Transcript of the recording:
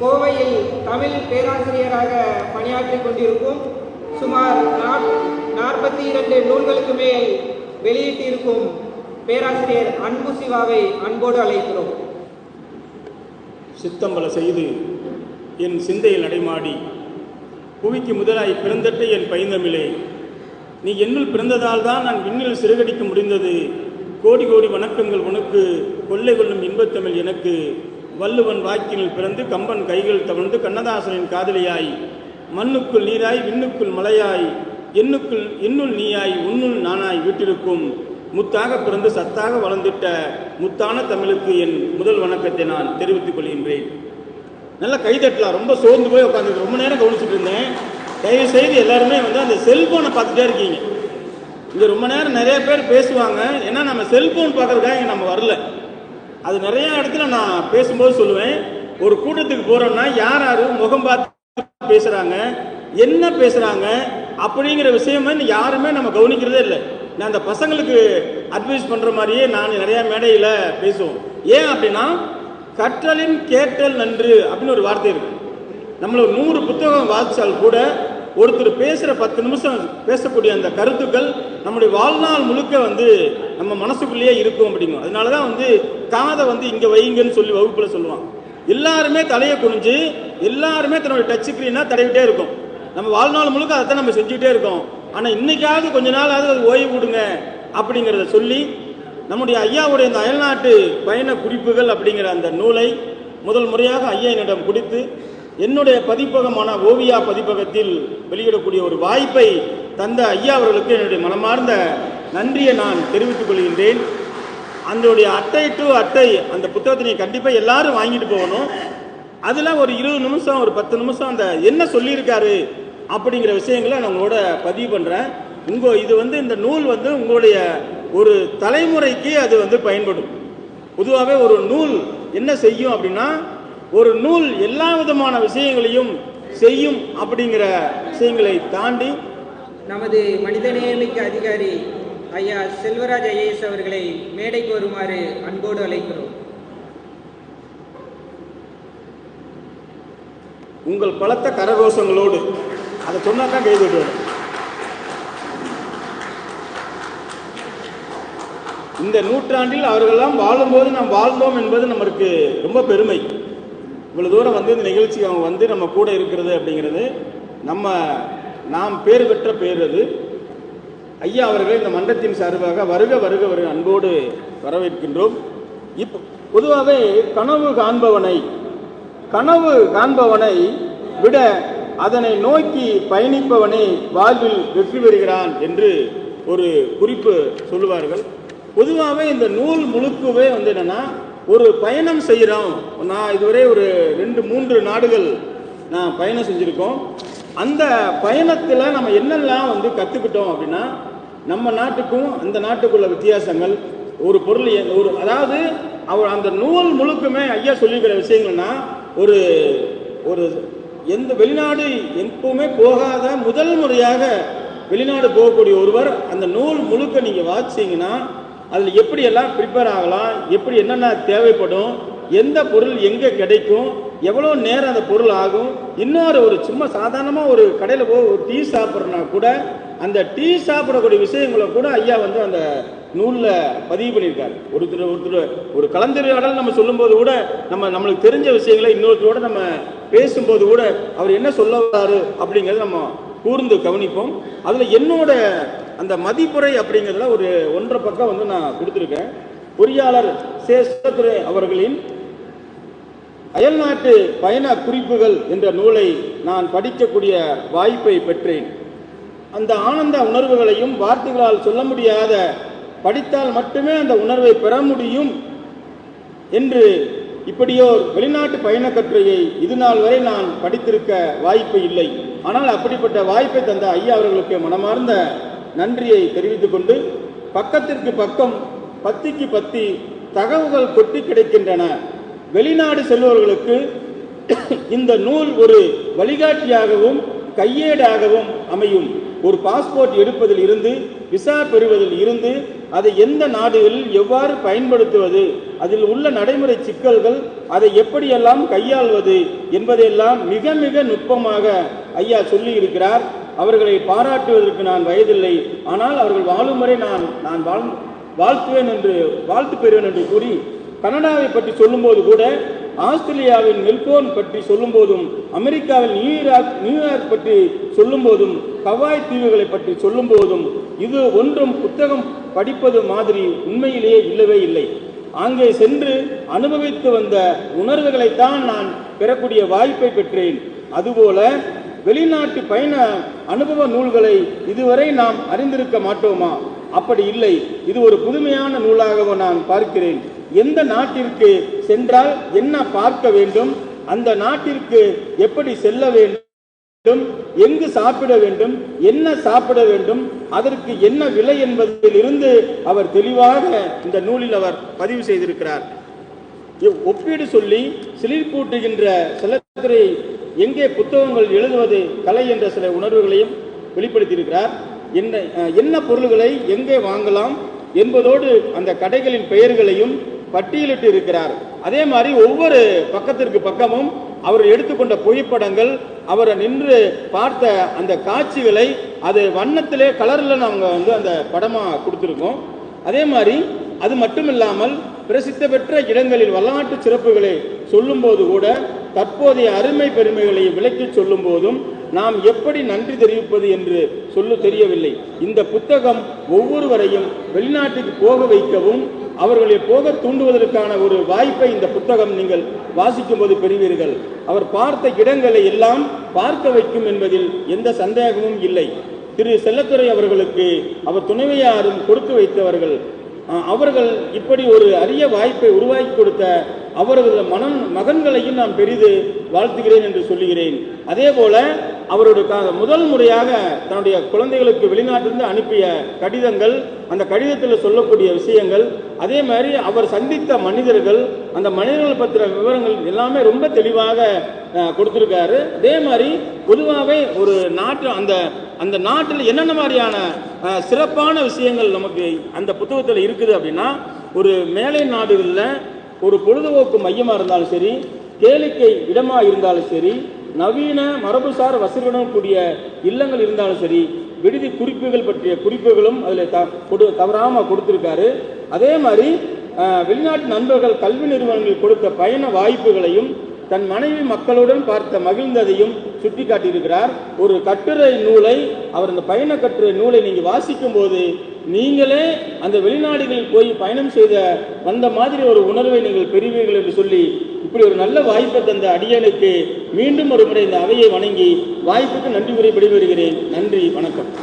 கோவையில் தமிழ் பேராசிரியராக பணியாற்றிக் கொண்டிருக்கும் சுமார் நாற்பத்தி இரண்டு நூல்களுக்கு மேல் வெளியிட்டிருக்கும் பேராசிரியர் அன்பு சிவாவை அன்போடு அழைக்கிறோம். சித்தம்பல செய்து என் சிந்தையில் நடைமாடி புவிக்கு முதலாய் பிறந்தட்டை என் பைந்தமிழே நீ என்னுள் பிறந்ததால் தான் நான் விண்ணில் சிறகடிக்க முடிந்தது. கோடி கோடி வணக்கங்கள் உனக்கு கொள்ளை கொள்ளும் இன்பத்தமிழ் எனக்கு. வள்ளுவன் வாக்கினில் பிறந்து கம்பன் கைகள் தவழ்ந்து கண்ணதாசனின் காதலியாய். மண்ணுக்குள் நீராய் விண்ணுக்குள் மலையாய். என்னுக்குள் என்னுள் நீயாய் உன்னுள் நானாய் வீட்டிருக்கும். முத்தாக பிறந்து சத்தாக வளர்ந்துட்ட முத்தான தமிழுக்கு என் முதல் வணக்கத்தை நான் தெரிவித்துக் கொள்கின்றேன். நல்லா கைதட்டலாம் ரொம்ப சோர்ந்து போய் உட்காந்து ரொம்ப நேரம் கவனிச்சுட்டு இருந்தேன். தயவு செய்து எல்லாருமே வந்து அந்த செல்போனை பார்த்துட்டே இருக்கீங்க. இங்கே ரொம்ப நேரம் நிறைய பேர் பேசுவாங்க. ஏன்னா நம்ம செல்போன் பார்க்கறதுக்காக இங்கே நம்ம வரல. அது நிறைய இடத்துல நான் பேசும்போது சொல்லுவேன். ஒரு கூட்டத்துக்கு போறோம்னா யார் யாரு முகம் பார்த்து பேசுறாங்க என்ன பேசுறாங்க அப்படிங்கிற விஷயமே யாருமே நம்ம கவனிக்கிறதே இல்லை. நான் அந்த பசங்களுக்கு அட்வைஸ் பண்ற மாதிரியே நான் நிறைய மேடையில் பேசுவோம். ஏன் அப்படின்னா கற்றலின் கேட்டல் நன்று அப்படின்னு ஒரு வார்த்தை இருக்கு. நம்மள ஒரு நூறு புத்தகம் வாசிச்சால் கூட ஒருத்தர் பேசுகிற பத்து நிமிஷம் பேசக்கூடிய அந்த கருத்துக்கள் நம்முடைய வாழ்நாள் முழுக்க வந்து நம்ம மனசுக்குள்ளேயே இருக்கும் அப்படிங்கும். அதனால தான் வந்து காதை வந்து இங்கே வைங்கன்னு சொல்லி வகுப்பில் சொல்லுவான் எல்லாருமே தலையை குனிஞ்சு எல்லாருமே தன்னுடைய டச் ஸ்க்ரீனாக தடவிட்டே இருக்கும். நம்ம வாழ்நாள் முழுக்க அதை தான் நம்ம செஞ்சுக்கிட்டே இருக்கோம். ஆனால் இன்னைக்காவது கொஞ்ச நாளாவது அது ஓய்வு விடுங்க அப்படிங்கிறத சொல்லி நம்முடைய ஐயாவுடைய இந்த அயல்நாட்டு பயண குறிப்புகள் அப்படிங்கிற அந்த நூலை முதல் முறையாக ஐயா என்னிடம் கொடுத்து என்னுடைய பதிப்பகமான ஓவியா பதிப்பகத்தில் வெளியிடக்கூடிய ஒரு வாய்ப்பை தந்த ஐயா அவர்களுக்கு என்னுடைய மனமார்ந்த நன்றியை நான் தெரிவித்துக் கொள்கின்றேன். அதனுடைய அட்டை டு அட்டை அந்த புத்தகத்தினை கண்டிப்பாக எல்லாரும் வாங்கிட்டு போகணும். அதில் ஒரு இருபது நிமிஷம் ஒரு பத்து நிமிஷம் அந்த என்ன சொல்லியிருக்காரு அப்படிங்கிற விஷயங்களை நான் உங்களோட பதிவு பண்ணுறேன் உங்கள் இது வந்து இந்த நூல் வந்து உங்களுடைய ஒரு தலைமுறைக்கு அது வந்து பயன்படும். பொதுவாகவே ஒரு நூல் என்ன செய்யும் அப்படின்னா ஒரு நூல் எல்லா விதமான விஷயங்களையும் செய்யும் அப்படிங்கிற விஷயங்களை தாண்டி நமது மனிதநேயமிக்க அதிகாரி ஐயா செல்வராஜ் ஐஏஎஸ் அவர்களை மேடைக்கு வருமாறு அன்போடு அழைக்கிறோம். உங்கள் பலத்த கரகோஷங்களோடு அதை சொன்னா தான் கை தட்டுவார் இந்த நூற்றாண்டில் அவர்களெல்லாம் வாழும்போது நாம் வாழ்ந்தோம் என்பது நமக்கு ரொம்ப பெருமை. இவ்வளோ தூரம் வந்து இந்த நிகழ்ச்சி அவங்க வந்து நம்ம கூட இருக்கிறது அப்படிங்கிறது நம்ம நாம் பேர் பெற்ற பேர் அது. ஐயா அவர்கள் இந்த மன்றத்தின் சார்பாக வருக வருக வருக அன்போடு வரவேற்கின்றோம். இப்போ பொதுவாகவே கனவு காண்பவனை கனவு காண்பவனை விட அதனை நோக்கி பயணிப்பவனே வாழ்வில் வெற்றி பெறுகிறான் என்று ஒரு குறிப்பு சொல்லுவார்கள். பொதுவாகவே இந்த நூல் முழுக்கவே வந்து என்னன்னா ஒரு பயணம் செய்கிறோம் நான் இதுவரை ஒரு ரெண்டு மூன்று நாடுகள் நான் பயணம் செஞ்சுருக்கோம். அந்த பயணத்தில் நம்ம என்னெல்லாம் வந்து கற்றுக்கிட்டோம் அப்படின்னா நம்ம நாட்டுக்கும் அந்த நாட்டுக்குள்ள வித்தியாசங்கள் ஒரு பொருள் ஒரு அதாவது அவர் அந்த நூல் முழுக்குமே ஐயா சொல்லிக்கிற விஷயங்கள்னா ஒரு ஒரு எந்த வெளிநாடு எப்பவுமே போகாத முதல் முறையாக வெளிநாடு போகக்கூடிய ஒருவர் அந்த நூல் முழுக்க நீங்கள் வாசிங்கன்னா அதில் எப்படி எல்லாம் ப்ரிப்பேர் ஆகலாம் எப்படி என்னென்ன தேவைப்படும் எந்த பொருள் எங்கே கிடைக்கும் எவ்வளோ நேரம் அந்த பொருள் ஆகும் இன்னொரு ஒரு சும்மா சாதாரணமாக ஒரு கடையில் போய் ஒரு டீ சாப்பிட்றனா கூட அந்த டீ சாப்பிடக்கூடிய விஷயங்களை கூட ஐயா வந்து அந்த நூலில் பதிவு பண்ணியிருக்காரு. ஒருத்தர் ஒருத்தர் ஒரு கலந்துரையாடல் நம்ம சொல்லும்போது கூட நம்ம நம்மளுக்கு தெரிஞ்ச விஷயங்களை இன்னொருத்தரோட நம்ம பேசும்போது கூட அவர் என்ன சொல்ல வராரு அப்படிங்கிறத நம்ம கூர்ந்து கவனிப்போம். அதில் என்னோட அந்த மதிப்புரை அப்படிங்கிறதுல ஒரு ஒன்றரை பக்கம் வந்து நான் கொடுத்துருக்கேன். பொறியாளர் சே சுரத்துறை அவர்களின் அயல்நாட்டு பயண குறிப்புகள் என்ற நூலை நான் படிக்கக்கூடிய வாய்ப்பை பெற்றேன். அந்த ஆனந்த உணர்வுகளையும் வார்த்தைகளால் சொல்ல முடியாத படித்தால் மட்டுமே அந்த உணர்வை பெற முடியும் என்று இப்படியோர் வெளிநாட்டு பயணக் கட்டுரையை இது நாள் வரை நான் படித்திருக்க வாய்ப்பு இல்லை. ஆனால் அப்படிப்பட்ட வாய்ப்பை தந்த ஐயா அவர்களுக்கு மனமார்ந்த நன்றியை தெரிவித்துக் கொண்டு பக்கத்திற்கு பக்கம் பத்திக்கு பத்தி தகவல்கள் கொட்டி கிடைக்கின்றன. வெளிநாடு செல்பவர்களுக்கு இந்த நூல் ஒரு வழிகாட்டியாகவும் கையேடாகவும் அமையும். ஒரு பாஸ்போர்ட் எடுப்பதில் இருந்து விசா பெறுவதில் இருந்து அதை எந்த நாடுகளில் எவ்வாறு பயன்படுத்துவது அதில் உள்ள நடைமுறை சிக்கல்கள் அதை எப்படியெல்லாம் கையாள்வது என்பதையெல்லாம் மிக மிக நுட்பமாக ஐயா சொல்லி இருக்கிறார் அவர்களை பாராட்டுவதற்கு நான் வயதில்லை. ஆனால் அவர்கள் வாழும் வரை நான் நான் வாழ் வாழ்த்துவேன் என்று வாழ்த்து பெறுவேன் என்று கூறி கனடாவை பற்றி சொல்லும்போது கூட ஆஸ்திரேலியாவின் மெல்போர்ன் பற்றி சொல்லும்போதும் அமெரிக்காவின் நியூயார்க் நியூயார்க் பற்றி சொல்லும்போதும் கவாய் தீவுகளை பற்றி சொல்லும்போதும் இது ஒன்றும் புத்தகம் படிப்பது மாதிரி உண்மையிலேயே இல்லவே இல்லை. அங்கே சென்று அனுபவித்து வந்த உணர்வுகளைத்தான் நான் பெறக்கூடிய வாய்ப்பை பெற்றேன். அதுபோல வெளிநாட்டு பயண அனுபவ நூல்களை இதுவரை நாம் அறிந்திருக்க மாட்டோமா? அப்படி இல்லை. இது ஒரு புதுமையான நூலாகவும் நான் பார்க்கிறேன். எந்த நாட்டிற்கு சென்றால் என்ன பார்க்க வேண்டும்? அந்த நாட்டிற்கு எப்படி செல்ல வேண்டும்? எங்கு சாப்பிட வேண்டும்? என்ன சாப்பிட வேண்டும்? அதற்கு என்ன விலை என்பதில் இருந்து அவர் தெளிவாக இந்த நூலில் அவர் பதிவு செய்திருக்கிறார். ஒப்பீடு சொல்லி சிலிர்ப்பூட்டுகின்ற சிலத்திரை எங்கே புத்தகங்கள் எழுதுவது கலை என்ற சில உணர்வுகளையும் வெளிப்படுத்தியிருக்கிறார். என்ன என்ன பொருள்களை எங்கே வாங்கலாம் என்பதோடு அந்த கடைகளின் பெயர்களையும் பட்டியலிட்டு இருக்கிறார். அதே மாதிரி ஒவ்வொரு பக்கத்திற்கு பக்கமும் அவர் எடுத்துக்கொண்ட புகைப்படங்கள் அவரை நின்று பார்த்த அந்த காட்சிகளை அது வண்ணத்திலே கலரில் நாங்கள் வந்து அந்த படமாக கொடுத்துருக்கோம். அதே மாதிரி அது மட்டும் இல்லாமல் பிரசித்த பெற்ற இடங்களில் வரலாற்று சிறப்புகளை சொல்லும்போது கூட தற்போதைய அருமை பெருமைகளை விளக்கி சொல்லும் போதும் நாம் எப்படி நன்றி தெரிவிப்பது என்று சொல்ல தெரியவில்லை. இந்த புத்தகம் ஒவ்வொருவரையும் வெளிநாட்டுக்கு போக வைக்கவும் அவர்களை போக தூண்டுவதற்கான ஒரு வாய்ப்பை இந்த புத்தகம் நீங்கள் வாசிக்கும் போது பெறுவீர்கள். அவர் பார்த்த இடங்களை எல்லாம் பார்க்க வைக்கும் என்பதில் எந்த சந்தேகமும் இல்லை. திரு செல்லத்துறை அவர்களுக்கு அவர் துணைவையாரும் கொடுத்து வைத்தவர்கள். அவர்கள் இப்படி ஒரு அரிய வாய்ப்பை உருவாக்கி கொடுத்த அவரது மனன் மகன்களையும் நான் பெரிது வாழ்த்துகிறேன் என்று சொல்லுகிறேன். அதே போல அவருடைய முதல் முறையாக தன்னுடைய குழந்தைகளுக்கு வெளிநாட்டிலிருந்து அனுப்பிய கடிதங்கள் அந்த கடிதத்தில் சொல்லக்கூடிய விஷயங்கள் அதே மாதிரி அவர் சந்தித்த மனிதர்கள் அந்த மனிதர்கள் பற்றின விவரங்கள் எல்லாமே ரொம்ப தெளிவாக கொடுத்துருக்காரு. அதே மாதிரி பொதுவாகவே ஒரு நாட்டு அந்த அந்த நாட்டில் என்னென்ன மாதிரியான சிறப்பான விஷயங்கள் நமக்கு அந்த புத்தகத்தில் இருக்குது அப்படின்னா ஒரு மேலை நாடுகளில் ஒரு பொழுதுபோக்கு மையமாக இருந்தாலும் சரி கேளிக்கை இடமாக இருந்தாலும் சரி நவீன மரபுசார் வசதியுடன் கூடிய இல்லங்கள் இருந்தாலும் சரி விடுதி குறிப்புகள் பற்றிய குறிப்புகளும் அதில் த கொடு தவறாமல் கொடுத்துருக்காரு. அதே மாதிரி வெளிநாட்டு நண்பர்கள் கல்வி நிறுவனங்கள் கொடுத்த பயண வாய்ப்புகளையும் தன் மனைவி மக்களுடன் பார்த்த மகிழ்ந்ததையும் சுட்டி காட்டியிருக்கிறார் ஒரு கட்டுரை நூலை அவர் அந்த பயண கட்டுரை நூலை நீங்கள் வாசிக்கும் போது நீங்களே அந்த வெளிநாடுகளில் போய் பயணம் செய்த வந்த மாதிரி ஒரு உணர்வை நீங்கள் பெறுவீர்கள் என்று சொல்லி இப்படி ஒரு நல்ல வாய்ப்பை தந்த அடியனுக்கு மீண்டும் ஒரு முறை இந்த அவையை வணங்கி வாய்ப்புக்கு நன்றி முறைப்படி வருகிறேன் நன்றி வணக்கம்.